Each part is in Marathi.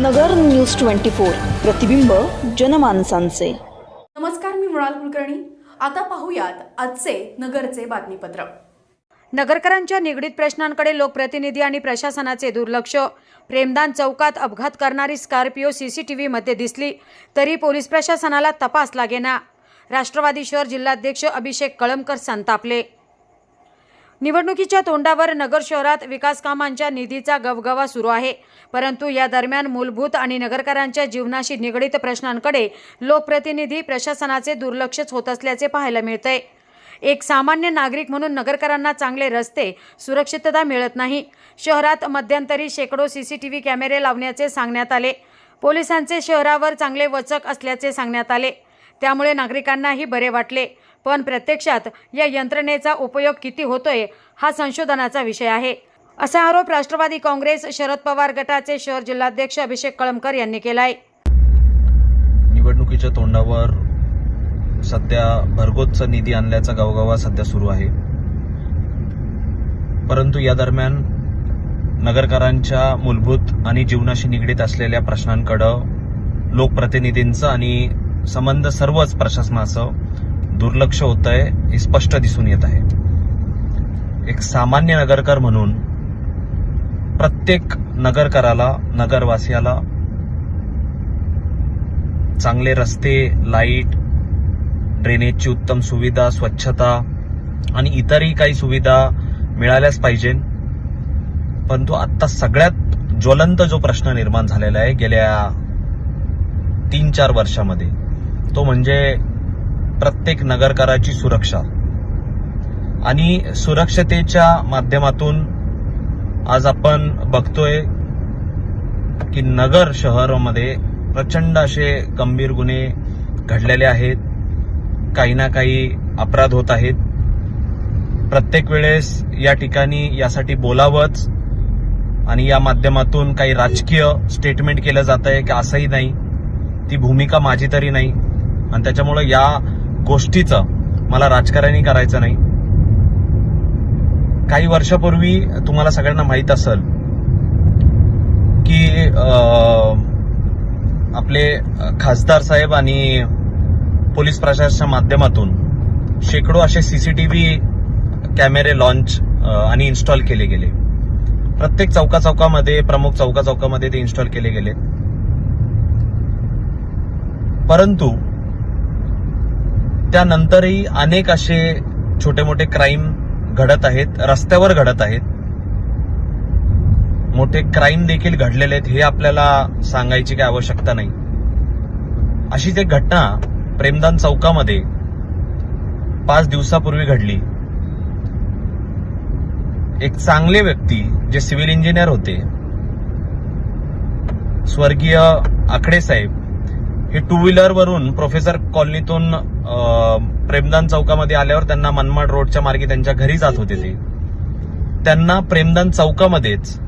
नगर न्यूज ट्वेंटी फोर. प्रतिबिंब जनमानसांचे. नमस्कार मी मृणाल कुलकर्णी. आता पाहूयात आजचे नगरचे बातमीपत्र. नगरकरांच्या निगडीत प्रश्नांकडे लोकप्रतिनिधी आणि प्रशासनाचे दुर्लक्ष. प्रेमदान चौकात अपघात करणारी स्कॉर्पिओ सीसीटीव्हीमध्ये दिसली तरी पोलीस प्रशासनाला तपास लागेना. राष्ट्रवादी शहर जिल्हाध्यक्ष अभिषेक कळमकर संतापले. निवडणुकीच्या तोंडावर नगर शहरात विकास कामांच्या निधीचा गवगवा सुरू आहे. परंतु या दरम्यान मूलभूत आणि नगरकरांच्या जीवनाशी निगडीत प्रश्नांकडे लोकप्रतिनिधी प्रशासनाचे दुर्लक्षच होत असल्याचे पाहायला मिळतंय. एक सामान्य नागरिक म्हणून नगरकरांना चांगले रस्ते सुरक्षितता मिळत नाही. शहरात मध्यंतरी शेकडो सीसीटीव्ही कॅमेरे लावण्याचे सांगण्यात आले. पोलिसांचे शहरावर चांगले वचक असल्याचे सांगण्यात आले. त्यामुळे नागरिकांनाही बरे वाटले. पण प्रत्यक्षात या यंत्रणेचा उपयोग किती होतोय हा संशोधनाचा विषय आहे. असा आरोप राष्ट्रवादी काँग्रेस शरद पवार गटाचे शहर जिल्हाध्यक्ष अभिषेक कळमकर यांनी केलाय. निवडणुकीच्या तोंडावर सध्या भरगोतच निधी आणल्याचा गावगावा सध्या सुरू आहे. परंतु या दरम्यान नगरकरांच्या मूलभूत आणि जीवनाशी निगडीत असलेल्या प्रश्नांकडं लोकप्रतिनिधींचं आणि संबंध सर्वच प्रशासनाचं दुर्लक्ष होत आहे हे स्पष्ट दिसून येत आहे. एक सामान्य नगरकर म्हणून प्रत्येक नगरकराला नगरवासियाला चांगले रस्ते लाइट ड्रेनेजची उत्तम सुविधा स्वच्छता आणि इतरही काही सुविधा मिळाल्याच पाहिजे. परंतु आता सगळ्यात ज्वलंत जो प्रश्न निर्माण झालेला आहे गेल्या तीन चार वर्षामध्ये तो म्हणजे प्रत्येक नगरकराची सुरक्षा. आणि सुरक्षतेच्या माध्यमातून आज आपण बघतोय की नगर शहरामध्ये प्रचंड असे गंभीर गुन्हे घडलेले आहेत. काही ना काही अपराध होत आहेत. प्रत्येक वेळेस या ठिकाणी यासाठी बोलावंच आणि या माध्यमातून काही राजकीय स्टेटमेंट केलं जात आहे की असंही नाही. ती भूमिका माझी तरी नाही. आणि त्याच्यामुळं या गोष्टीचं मला राजकारणी करायचं नाही. काही वर्षापूर्वी तुम्हाला सगळ्यांना माहीत असेल की आपले खासदार साहेब आणि पोलीस प्रशासनाच्या माध्यमातून शेकडो असे सीसीटीव्ही कॅमेरे लॉन्च आणि इन्स्टॉल केले गेले. प्रत्येक चौका चौकामध्ये प्रमुख चौका चौकामध्ये ते इन्स्टॉल केले गेले. परंतु त्यानंतरही अनेक असे छोटे मोठे क्राईम घडत आहेत रस्त्यावर घडत आहेत. मोठे क्राईम देखील घडलेले आहेत हे आपल्याला सांगायची काही आवश्यकता नाही. अशीच एक घटना प्रेमदान चौकामध्ये पाच दिवसापूर्वी घडली. एक चांगले व्यक्ती जे सिव्हिल इंजिनियर होते स्वर्गीय आकडे साहेब हे टू व्हीलर वरून प्रोफेसर कॉलनीतून प्रेमदान चौकामध्ये आल्यावर त्यांना मनमाड रोडच्या मार्गे त्यांच्या घरी जात होते ते. त्यांना प्रेमदान चौकामध्येच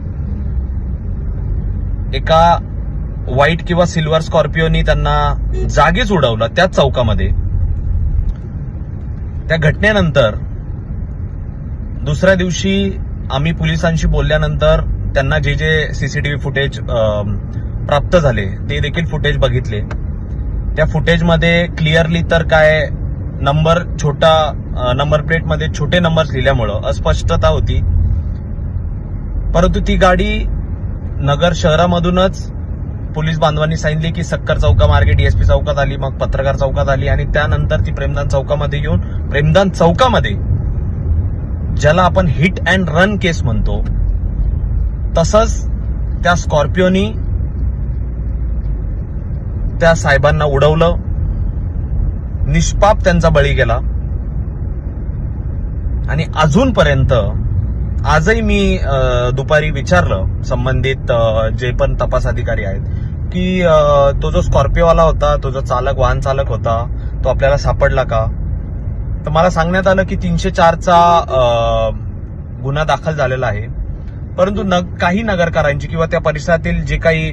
एका व्हाईट किंवा सिल्वर स्कॉर्पिओनी त्यांना जागीच उडवलं त्याच चौकामध्ये. त्या घटनेनंतर दुसऱ्या दिवशी आम्ही पोलिसांशी बोलल्यानंतर त्यांना जे जे सीसीटीव्ही फुटेज प्राप्त झाले ते देखील फुटेज बघितले. त्या फुटेजमध्ये क्लिअरली तर काय नंबर छोटा नंबर प्लेटमध्ये छोटे नंबर्स लिहिल्यामुळं अस्पष्टता होती. परंतु ती गाडी नगर शहरामधूनच पोलीस बांधवांनी सांगितले की सक्कर चौका मार्गे डीएसपी चौकात आली मग पत्रकार चौकात आली आणि त्यानंतर ती प्रेमदान चौकामध्ये येऊन प्रेमदान चौकामध्ये ज्याला आपण हिट अँड रन केस म्हणतो तसंच त्या स्कॉर्पिओनी त्या साहेबांना उडवलं. निष्पाप त्यांचा बळी गेला. आणि अजूनपर्यंत आजही मी दुपारी विचारलं संबंधित जे पण तपास अधिकारी आहेत की तो जो स्कॉर्पिओवाला होता तो जो चालक वाहन चालक होता तो आपल्याला सापडला का? तर मला सांगण्यात आलं की तीनशे चारचा गुन्हा दाखल झालेला आहे. परंतु न काही नगरकारांची किंवा त्या परिसरातील जे काही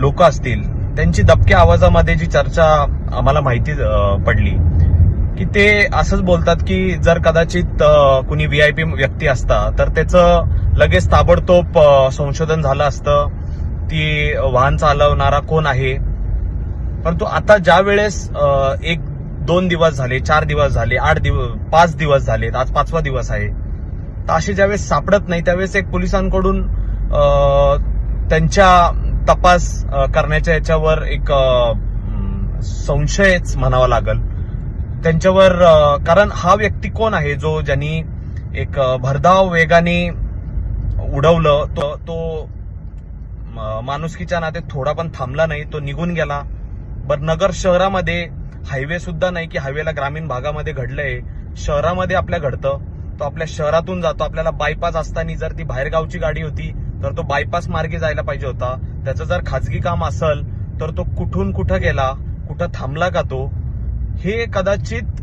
लोक असतील त्यांची दबक्या आवाजामध्ये जी चर्चा आम्हाला माहिती पडली की ते असंच बोलतात की जर कदाचित कुणी व्ही आय पी व्यक्ती असता तर त्याचं लगेच ताबडतोब संशोधन झालं असतं. ती वाहन चालवणारा कोण आहे? परंतु आता ज्या वेळेस एक दोन दिवस झाले चार दिवस झाले आठ दिवस पाच दिवस झाले आज पाचवा दिवस आहे तर असे ज्यावेळेस सापडत नाही त्यावेळेस एक पोलिसांकडून त्यांच्या तपास करण्याच्या याच्यावर एक संशयच म्हणावा लागल. त्यांच्यावर कारण हा व्यक्ती कोण आहे जो ज्यांनी एक भरधाव वेगाने उडवलं तो तो माणुसकीच्या नाते थोडा पण थांबला नाही तो निघून गेला. बर नगर शहरामध्ये हायवे सुद्धा नाही की हायवेला ग्रामीण भागामध्ये घडलंय. शहरामध्ये आपल्या घडतं. तो आपल्या शहरातून जातो. आपल्याला बायपास असताना जर ती बाहेरगावची गाडी होती तर तो बायपास मार्गे जायला पाहिजे होता. त्याचं जर खाजगी काम असेल तर तो कुठून कुठं गेला कुठं थांबला का तो? हे कदाचित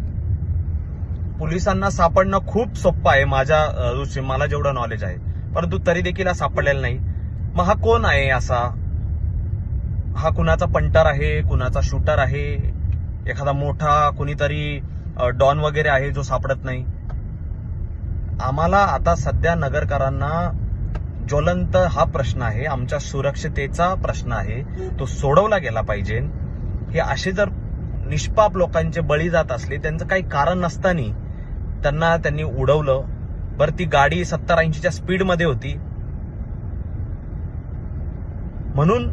पोलिसांना सापडणं खूप सोपं आहे माझ्या दृष्टीने मला जेवढं नॉलेज आहे. परंतु तरी देखील हा सापडलेला नाही. मग हा कोण आहे असा? हा कुणाचा पंटर आहे कुणाचा शूटर आहे? एखादा मोठा कुणीतरी डॉन वगैरे आहे जो सापडत नाही? आम्हाला आता सध्या नगरकरांना ज्वलंत हा प्रश्न आहे आमच्या सुरक्षतेचा प्रश्न आहे. तो सोडवला गेला पाहिजे. हे असे जर निष्पाप लोकांचे बळी जात असले त्यांचं काही कारण नसताना त्यांना त्यांनी उडवलं. बरं ती गाडी सत्तर ऐंशीच्या स्पीडमध्ये होती. म्हणून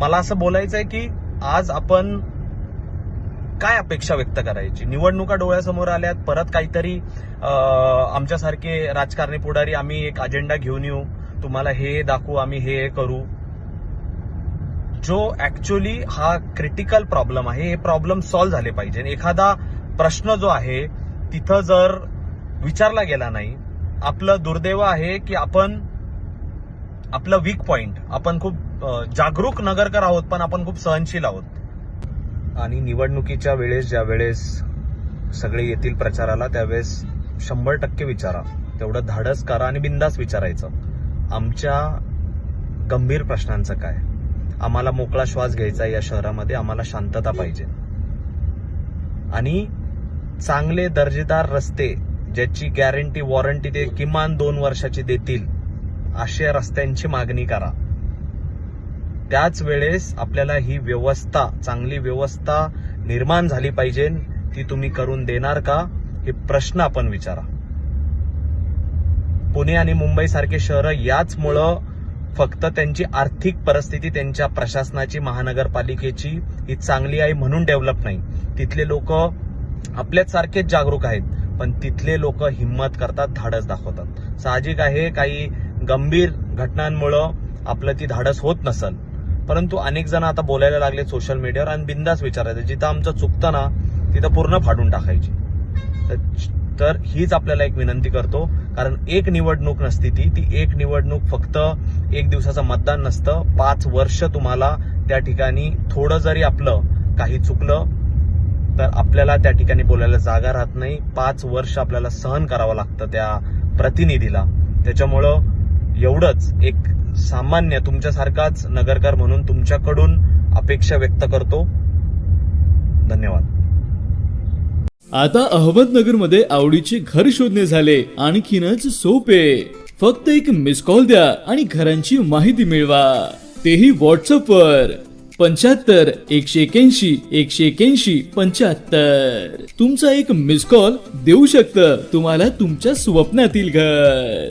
मला असं बोलायचं आहे की आज आपण काय अपेक्षा व्यक्त करायची? निवडणुका डोळ्यासमोर आल्यात परत काहीतरी आमच्यासारखे राजकारणी पुढारी आम्ही एक अजेंडा घेऊन येऊ. तुम्हाला हे दाखवू आम्ही हे करू. जो ऍक्च्युली हा क्रिटिकल प्रॉब्लेम आहे हे प्रॉब्लेम सॉल्व्ह झाले पाहिजे. एखादा प्रश्न जो आहे तिथं जर विचारला गेला नाही आपलं दुर्दैव आहे की आपण आपलं वीक पॉइंट आपण खूप जागरूक नगरकर आहोत पण आपण खूप सहनशील आहोत. आणि निवडणुकीच्या वेळेस ज्या वेळेस सगळे येतील प्रचाराला त्यावेळेस शंभर टक्के विचारा. तेवढं धाडस करा आणि बिंदास विचारायचं. आमच्या गंभीर प्रश्नांचं काय? आम्हाला मोकळा श्वास घ्यायचा आहे या शहरामध्ये आम्हाला शांतता पाहिजे. आणि चांगले दर्जेदार रस्ते ज्याची गॅरंटी वॉरंटी ते किमान दोन वर्षाची देतील अशा रस्त्यांची मागणी करा. त्याच वेळेस आपल्याला ही व्यवस्था चांगली व्यवस्था निर्माण झाली पाहिजे ती तुम्ही करून देणार का हे प्रश्न आपण विचारा. पुणे आणि मुंबई सारखे शहरं याचमुळं फक्त त्यांची आर्थिक परिस्थिती त्यांच्या प्रशासनाची महानगरपालिकेची ही चांगली आहे म्हणून डेव्हलप नाही. तिथले लोक आपल्याच सारखेच जागरूक आहेत पण तिथले लोक हिंमत करतात धाडस दाखवतात. साहजिक आहे काही गंभीर घटनांमुळं आपलं ती धाडस होत नसल. परंतु अनेक जण आता बोलायला लागले सोशल मीडियावर आणि बिंदास विचारायचं. जिथं आमचं चुकतं ना तिथं पूर्ण फाडून टाकायची. तर- तर हीच आपल्याला एक विनंती करतो. कारण एक निवडणूक नसती ती. ती एक निवडणूक फक्त एक दिवसाचं मतदान नसतं. पाच वर्ष तुम्हाला त्या ठिकाणी थोडं जरी आपलं काही चुकलं तर आपल्याला त्या ठिकाणी बोलायला जागा राहत नाही. पाच वर्ष आपल्याला सहन करावं लागतं त्या प्रतिनिधीला. त्याच्यामुळं एवढंच एक सामान्य तुमच्यासारखाच नगरकर म्हणून तुमच्याकडून अपेक्षा व्यक्त करतो. धन्यवाद. आता अहमदनगरमध्ये आवडीचे घर शोधणे झाले. आणखीनच सोपे. फक्त एक मिस कॉल द्या आणि घरांची माहिती मिळवा. तेही व्हॉट्सअपवर पंच्याहत्तर एकशे एक्याऐंशी एकशे एक्याऐंशी पंच्याहत्तर. तुमचा एक मिस कॉल देऊ शकतं. तुम्हाला तुमच्या स्वप्नातील घर.